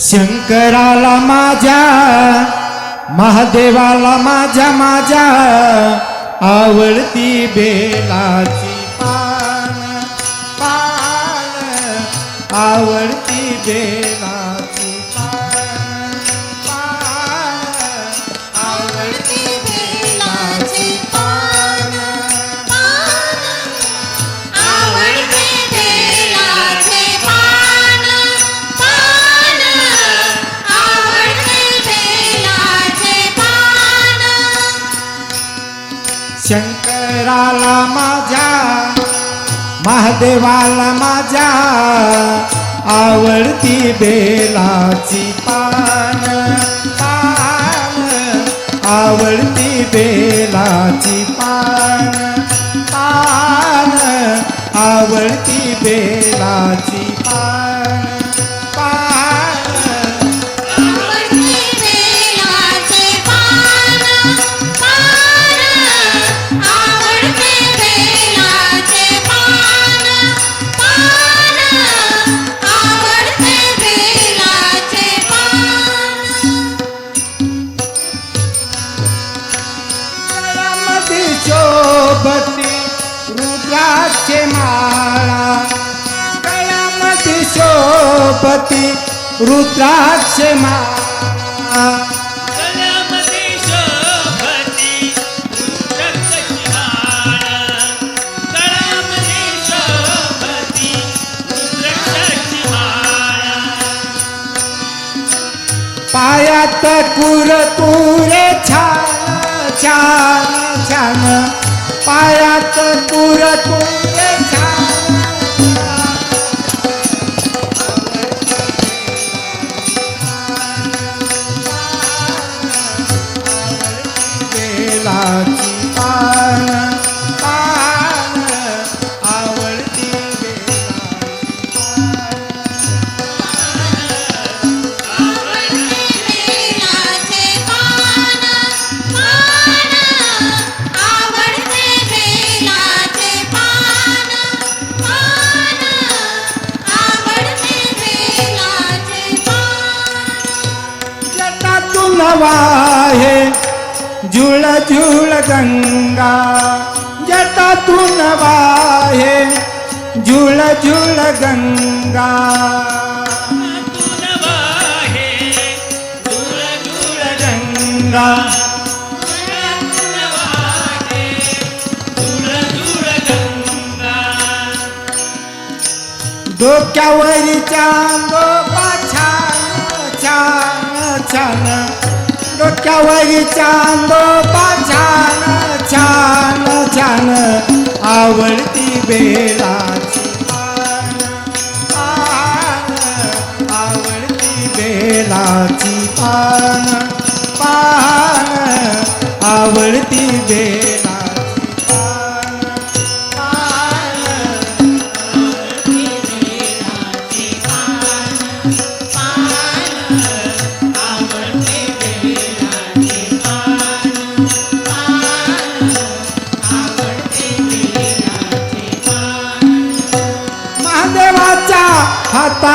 शंकराला माझ्या महादेवाला माझ्या माझ्या आवडती बेलाची पान पान आवडती बेलाची शंकराला माझ्या महादेवाला माझ्या आवडती बेलाची पान पान आवडती बेलाची पान पान आवडती बेलाची रुद्राक्ष मा गळ्यामध्ये कुर रुद्राक्षची छा छान छान छान. पायात कुरतुरे छान. वाहे झुळ झुळ गंगा. जटातून वाहे झुळ झुळ गंगा. गंगा डोक्यावरी छान छान छान डोक्यावरी चांदो छान छान छान. आवडती बेलाची पान. आवडती बेलाची पान पान. आवडती बेला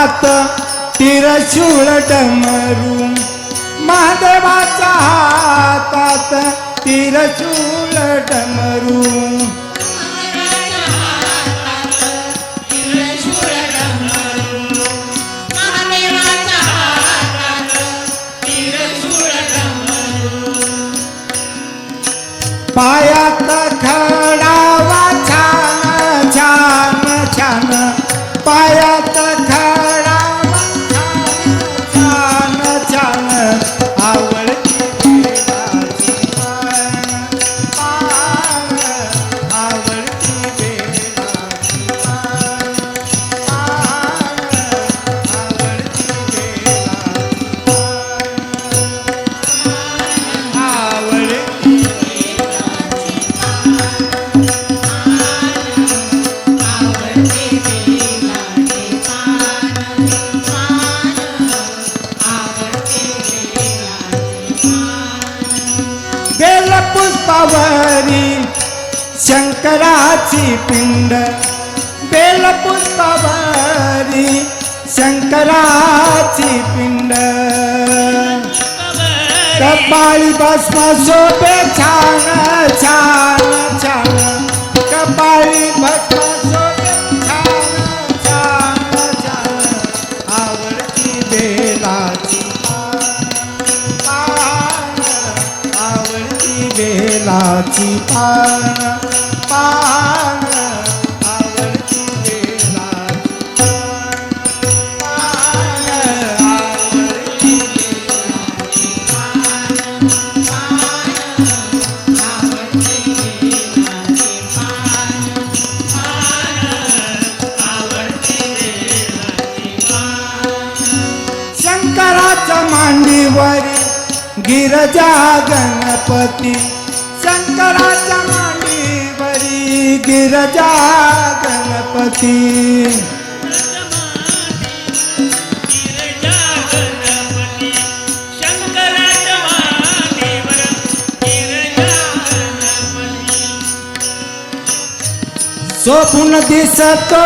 हातात तिरशूळ मरू महादेवाच्या हातात तिरशूळ मरू पाया छान बेलपुष्पावरी शंकराची पिंड बेलपुष्पावरी शंकराची पिंड. कपाळी भस्म शोभे छान छान. बेलाची पान पान आवडती बेलाची पान पान आवडती गिरजा गणपती शंकराच्या मांडीवरी गिरजा गणपती गिरजा गणपती शंकराच्या गिरजा गणपती। शोभून दिसतो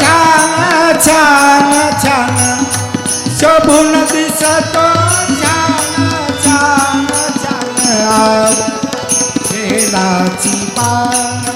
छान छान छान। शोभून दिसतो छान छान छान। बेलाची पान